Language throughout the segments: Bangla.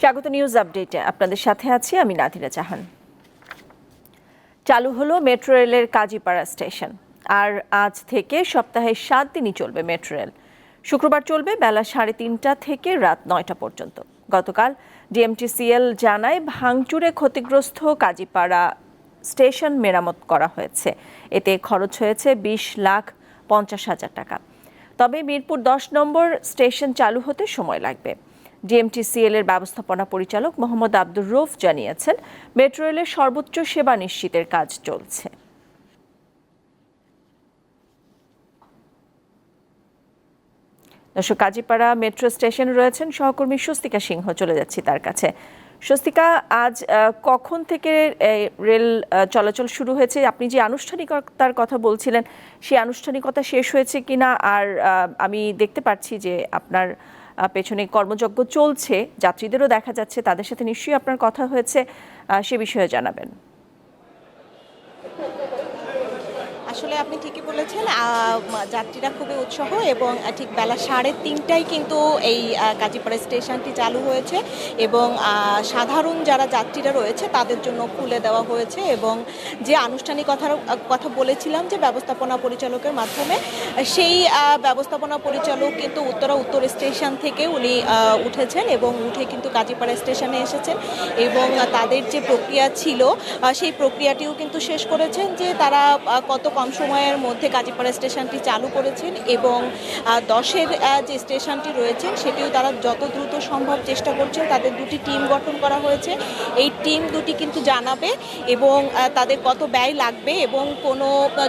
স্বাগত নিউজ আপডেটে। আপনাদের সাথে আছি আমি নাদিরা জাহান। চালু হলো মেট্রো রেলের কাজীপাড়া স্টেশন। আর আজ থেকে সপ্তাহে সাত দিনই চলবে মেট্রো রেল। শুক্রবার চলবে বেলা সাড়ে তিনটা থেকে রাত নয়টা পর্যন্ত। গতকাল ডিএমটিসিএল জানায় ভাঙচুরে ক্ষতিগ্রস্ত কাজীপাড়া স্টেশন মেরামত করা হয়েছে। এতে খরচ হয়েছে বিশ লাখ পঞ্চাশ হাজার টাকা। তবে মিরপুর দশ নম্বর স্টেশন চালু হতে সময় লাগবে। ডিএমটিসিএল এর ব্যবস্থাপনা পরিচালক মোহাম্মদ আব্দুর রৌফ জানিয়েছেন, মেট্রো রেলের সর্বোচ্চ সেবা নিশ্চিতের কাজ চলছে। দর্শক, কাজীপাড়া মেট্রো স্টেশন রয়েছেন সহকর্মী স্বস্তিকা সিংহ, চলে যাচ্ছি তার কাছে। স্বস্তিকা, আজ কখন থেকে রেল চলাচল শুরু হয়েছে? আপনি যে আনুষ্ঠানিকতার কথা বলছিলেন, সেই আনুষ্ঠানিকতা শেষ হয়েছে কিনা? আর আমি দেখতে পাচ্ছি যে আপনার পেছনে কর্মযজ্ঞ চলছে, যাত্রীদেরও দেখা যাচ্ছে, তাদের সাথে নিশ্চয়ই আপনার কথা হয়েছে সে বিষয়ে জানাবেন। আসলে আপনি ঠিকই বলেছেন যাত্রীরা খুবই উৎসাহ এবং ঠিক বেলা সাড়ে তিনটায় কিন্তু এই কাজীপাড়া স্টেশনটি চালু হয়েছে এবং সাধারণ যারা যাত্রীরা রয়েছে তাদের জন্য খুলে দেওয়া হয়েছে এবং যে আনুষ্ঠানিকতার আহ, কথা বলেছিলাম যে ব্যবস্থাপনা পরিচালকের মাধ্যমে সেই ব্যবস্থাপনা পরিচালক কিন্তু উত্তরা উত্তর স্টেশন থেকে উনি উঠেছেন এবং উঠে কিন্তু কাজীপাড়া স্টেশনে এসেছেন এবং তাদের যে প্রক্রিয়া ছিল সেই প্রক্রিয়াটিও কিন্তু শেষ করেছেন যে তারা কত কম সময়ের মধ্যে কাজীপাড়া স্টেশনটি চালু করেছেন এবং দশের যে স্টেশনটি রয়েছে সেটিও তারা যত দ্রুত সম্ভব চেষ্টা করছেন তাদের দুটি টিম গঠন করা হয়েছে। এই টিম দুটি কিন্তু জানাবে এবং তাদের কত ব্যয় লাগবে এবং কোনো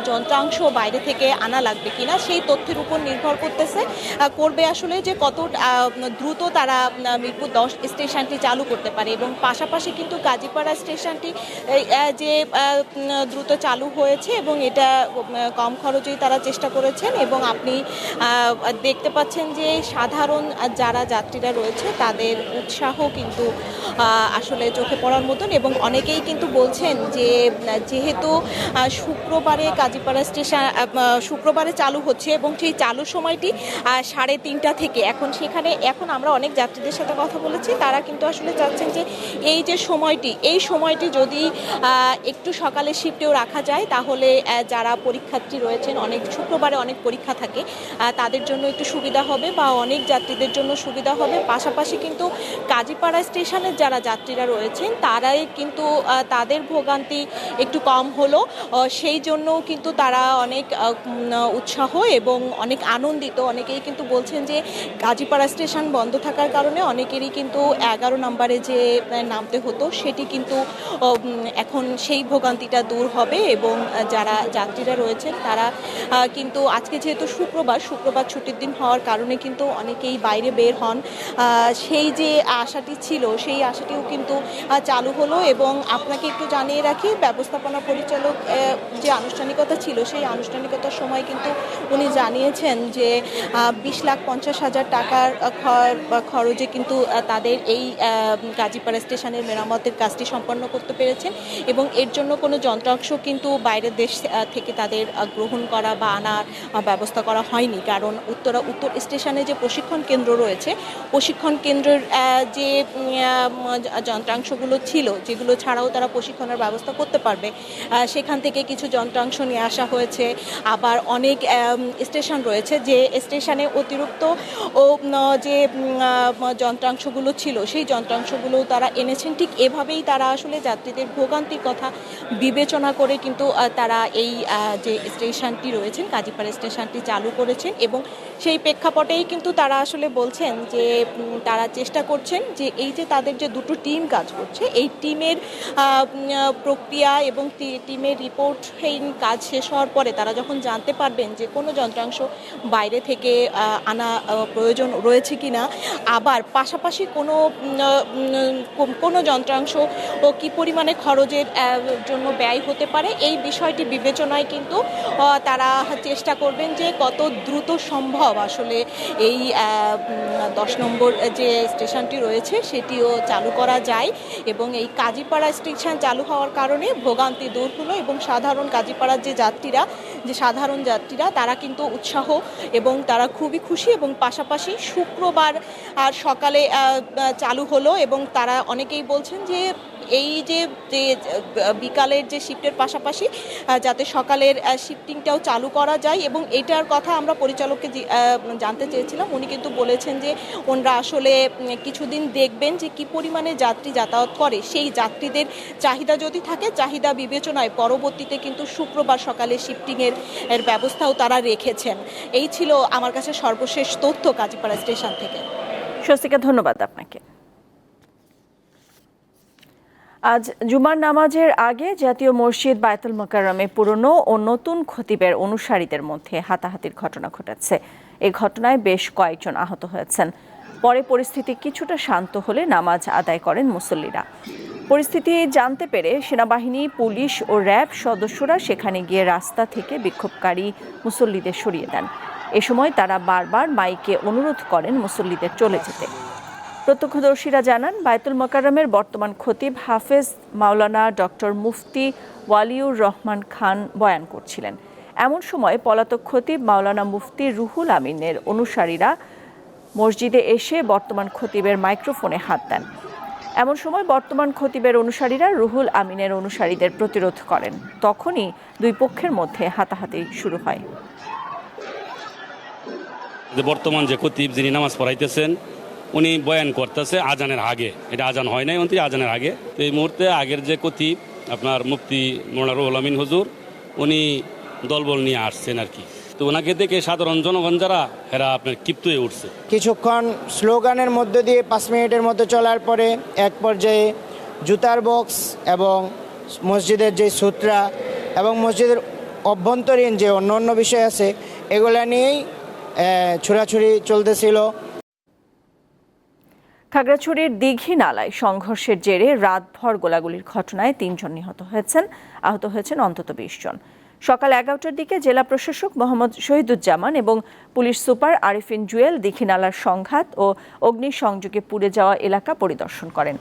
যন্ত্রাংশ বাইরে থেকে আনা লাগবে কিনা সেই তথ্যের উপর নির্ভর করতেছে। করবে আসলে যে কত দ্রুত তারা মিরপুর দশ স্টেশনটি চালু করতে পারে এবং পাশাপাশি কিন্তু কাজীপাড়া স্টেশনটি যে দ্রুত চালু হয়েছে এবং এটা কম খরচেই তারা চেষ্টা করেছেন এবং আপনি দেখতে পাচ্ছেন যে সাধারণ যারা যাত্রীরা রয়েছে, তাদের উৎসাহ কিন্তু আসলে চোখে পড়ার মতন এবং অনেকেই কিন্তু বলছেন যে, যেহেতু শুক্রবারে কাজীপাড়া স্টেশন শুক্রবারে চালু হচ্ছে এবং সেই চালু সময়টি সাড়ে তিনটা থেকে। এখন সেখানে, এখন আমরা অনেক যাত্রীদের সাথে কথা বলেছি, তারা কিন্তু আসলে চাচ্ছেন যে, এই যে সময়টি, এই সময়টি যদি একটু সকালে শিফটেও রাখা যায়, তাহলে যারা পরীক্ষার্থী রয়েছেন, অনেক শুক্রবারে অনেক পরীক্ষা থাকে তাদের জন্য একটু সুবিধা হবে বা অনেক যাত্রীদের জন্য সুবিধা হবে। পাশাপাশি কিন্তু কাজীপাড়া স্টেশনের যারা যাত্রীরা রয়েছেন, তারাই কিন্তু তাদের ভোগান্তি একটু কম হলো। সেই জন্য কিন্তু তারা অনেক উৎসাহ এবং অনেক আনন্দিত। অনেকেই কিন্তু বলছেন যে কাজীপাড়া স্টেশন বন্ধ থাকার কারণে অনেকেরই কিন্তু এগারো নম্বরে যে নামতে হতো, সেটি কিন্তু এখন সেই ভোগান্তিটা দূর হবে এবং যারা যারা যাত্রীরা রয়েছেন তারা কিন্তু আজকে যেহেতু শুক্রবার শুক্রবার ছুটির দিন হওয়ার কারণে কিন্তু অনেকেই বাইরে বের হন। সেই যে আশাটি ছিল সেই আশাটিও কিন্তু চালু হলো এবং আপনাকে একটু জানিয়ে রাখি ব্যবস্থাপনা পরিচালক যে আনুষ্ঠানিকতা ছিল সেই আনুষ্ঠানিকতার সময় কিন্তু উনি জানিয়েছেন যে বিশ লাখ পঞ্চাশ হাজার টাকার খরচে কিন্তু তাদের এই গাজীপাড়া স্টেশনের মেরামতের কাজটি সম্পন্ন করতে পেরেছেন এবং এর জন্য কোনো যন্ত্রাংশ কিন্তু বাইরের দেশ আহ, থেকে তাদের গ্রহণ করা বা আনার ব্যবস্থা করা হয়নি। কারণ উত্তরা, উত্তর স্টেশনে যে প্রশিক্ষণ কেন্দ্র রয়েছে, প্রশিক্ষণ কেন্দ্রের যে যন্ত্রাংশগুলো ছিল, যেগুলো ছাড়াও তারা প্রশিক্ষণের ব্যবস্থা করতে পারবে সেখান থেকে কিছু যন্ত্রাংশ নিয়ে আসা হয়েছে। আবার অনেক স্টেশন রয়েছে যে স্টেশনে অতিরিক্ত ও যে যন্ত্রাংশগুলো ছিল, সেই যন্ত্রাংশগুলো তারা এনেছেন। ঠিক এভাবেই তারা আসলে যাত্রীদের ভোগান্তির কথা বিবেচনা করে কিন্তু তারা এই যে স্টেশনটি রয়েছেন, কাজীপাড়া স্টেশনটি চালু করেছেন এবং সেই প্রেক্ষাপটেই কিন্তু তারা আসলে বলছেন যে তারা চেষ্টা করছেন যে এই যে তাদের যে দুটো টিম কাজ করছে, এই টিমের প্রক্রিয়া এবং টিমের রিপোর্ট এই কাজ শেষ হওয়ার পরে তারা যখন জানতে পারবেন যে কোনো যন্ত্রাংশ বাইরে থেকে আনা প্রয়োজন রয়েছে কিনা, আবার পাশাপাশি কোনো কো- কোনো যন্ত্রাংশ ও কী পরিমাণে খরচের জন্য ব্যয় হতে পারে, এই বিষয়টি বিবেচনায় কিন্তু তারা চেষ্টা করবেন যে কত দ্রুত সম্ভব আসলে এই দশ নম্বর যে স্টেশনটি রয়েছে সেটিও চালু করা যায় এবং এই কাজীপাড়া স্টেশন চালু হওয়ার কারণে ভোগান্তি দূর হলো এবং সাধারণ কাজীপাড়ার যে যাত্রীরা, যে সাধারণ যাত্রীরা, তারা কিন্তু উৎসাহ এবং তারা খুবই খুশি এবং পাশাপাশি শুক্রবার আর সকালে চালু হলো এবং তারা অনেকেই বলছেন যে এই যে যে বিকালের যে শিফটের পাশাপাশি যাতে সকালের শিফটিংটাও চালু করা যায় এবং এটার কথা আমরা পরিচালককে জানতে চেয়েছিলাম। উনি কিন্তু বলেছেন যে, ওনারা আসলে কিছুদিন দেখবেন যে কি পরিমাণে যাত্রী যাতায়াত করে। সেই যাত্রীদের চাহিদা যদি থাকে, চাহিদা বিবেচনায় পরবর্তীতে কিন্তু শুক্রবার সকালে শিফটিংয়ের এর ব্যবস্থাও তারা রেখেছেন। এই ছিল আমার কাছে সর্বশেষ তথ্য কাজীপাড়া স্টেশন থেকে। স্বস্তিকা, ধন্যবাদ আপনাকে। আজ জুমার নামাজের আগে জাতীয় মসজিদ বায়তুল মোকাররমে পুরনো ও নতুন খতিবের অনুসারীদের মধ্যে হাতাহাতির ঘটনা ঘটেছে। এই ঘটনায় বেশ কয়েকজন আহত হয়েছেন। পরে পরিস্থিতি কিছুটা শান্ত হলে নামাজ আদায় করেন মুসল্লিরা। পরিস্থিতি জানতে পেরে সেনাবাহিনী, পুলিশ ও র্যাব সদস্যরা সেখানে গিয়ে রাস্তা থেকে বিক্ষোভকারী মুসল্লিদের সরিয়ে দেন। এ সময় তারা বারবার মাইকে অনুরোধ করেন মুসল্লিদের চলে যেতে। প্রত্যক্ষদর্শীরা জানান, বায়তুল মোকাররমের বর্তমান খতিব হাফেজ মাওলানা ডক্টর মুফতি ওয়ালিউর রহমান খান বয়ান করছিলেন। এমন সময় পলাতক খতিব মাওলানা মুফতি রুহুল আমিনের অনুসারীরা মসজিদে এসে বর্তমান খতিবের মাইক্রোফোনে হাত দেন। এমন সময় বর্তমান খতিবের অনুসারীরা রুহুল আমিনের অনুসারীদের প্রতিরোধ করেন। তখনই দুই পক্ষের মধ্যে হাতাহাতি শুরু হয়। বর্তমান যে খতিব যিনি নামাজ পড়াইতেছেন উনি বয়ান করতেছে, আজানের আগে। এটা আজান হয় নাই অন্তি আজানের আগে। তো এই মুহূর্তে আগের যে খতিব আপনার মুফতি রুহুল আমিন হুজুর, উনি দলবল নিয়ে আসছেন আর কি। তো ওনাকে দেখে সাধারণ জনগণ যারা, এরা আপনার ক্ষিপ্ত হয়ে উঠছে। কিছুক্ষণ স্লোগানের মধ্য দিয়ে পাঁচ মিনিটের মতো চলার পরে এক পর্যায়ে জুতার বক্স এবং মসজিদের যে সূত্রা এবং মসজিদের অভ্যন্তরীণ যে অন্য অন্য বিষয় আছে, এগুলা নিয়েই ছোড়াছুড়ি চলতেছিল। খাগড়াছড়ির দীঘি নালায় সংঘর্ষের জেরে রাতভর গোলাগুলির ঘটনায় তিনজন নিহত হয়েছেন, আহত হয়েছেন অন্তত বিশ জন। সকাল এগারোটার দিকে জেলা প্রশাসক মোহাম্মদ শহীদুজ্জামান এবং পুলিশ সুপার আরিফিন জুয়েল দীঘি নালার সংঘাত ও অগ্নিসংযোগে পুড়ে যাওয়া এলাকা পরিদর্শন করেন।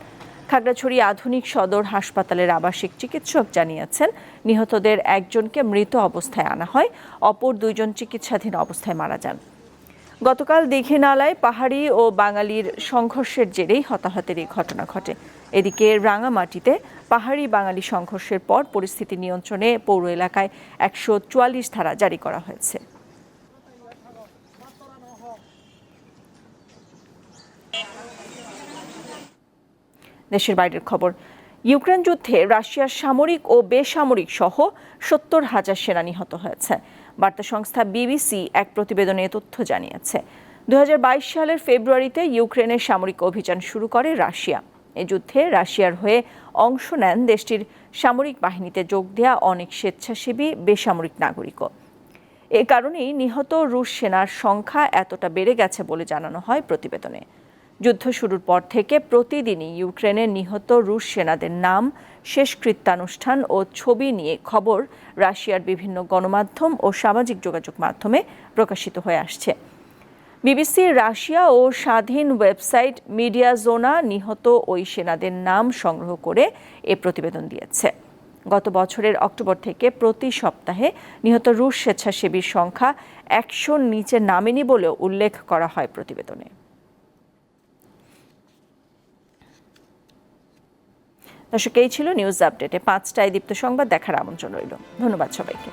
খাগড়াছড়ি আধুনিক সদর হাসপাতালের আবাসিক চিকিৎসক জানিয়েছেন, নিহতদের একজনকে মৃত অবস্থায় আনা হয়, অপর দুইজন চিকিৎসাধীন অবস্থায় মারা যান। গতকাল দীঘি নালায় পাহাড়ি ও বাঙালির সংঘর্ষের জেরেই হতাহতের এই ঘটনা ঘটে। এদিকে রাঙামাটিতে পাহাড়ি বাঙালি সংঘর্ষের পর পরিস্থিতি নিয়ন্ত্রণে পৌর এলাকায় একশো চুয়াল্লিশ ধারা জারি করা হয়েছে। দেশের বাইরের খবর, ইউক্রেন যুদ্ধে রাশিয়ার সামরিক ও বেসামরিক সহ সত্তর হাজার সেনা নিহত হয়েছে। বার্তা সংস্থা বিবিসি এক প্রতিবেদনে তথ্য জানিয়েছে। দু হাজার বাইশ সালের ফেব্রুয়ারিতে ইউক্রেনের সামরিক অভিযান শুরু করে রাশিয়া। এ যুদ্ধে রাশিয়ার হয়ে অংশ নেন দেশটির সামরিক বাহিনীতে যোগ দেওয়া অনেক স্বেচ্ছাসেবী, বেসামরিক নাগরিকও। এ কারণেই নিহত রুশ সেনার সংখ্যা এতটা বেড়ে গেছে বলে জানানো হয় প্রতিবেদনে। যুদ্ধ শুরুর পর থেকে প্রতিদিনই ইউক্রেনে নিহত রুশ সেনাদের নাম, শেষকৃত্যানুষ্ঠান ও ছবি নিয়ে খবর রাশিয়ার বিভিন্ন গণমাধ্যম ও সামাজিক যোগাযোগ মাধ্যমে প্রকাশিত হয়ে আসছে। বিবিসির রাশিয়া ও স্বাধীন ওয়েবসাইট মিডিয়া জোনা নিহত ওই সেনাদের নাম সংগ্রহ করে এ প্রতিবেদন দিয়েছে। গত বছরের অক্টোবর থেকে প্রতি সপ্তাহে নিহত রুশ স্বেচ্ছাসেবীর সংখ্যা একশোর নিচে নামেনি বলেও উল্লেখ করা হয় প্রতিবেদনে। দর্শক এই ছিল নিউজ আপডেটে। পাঁচটায় দীপ্ত সংবাদ দেখার আমন্ত্রণ রইল। ধন্যবাদ সবাইকে।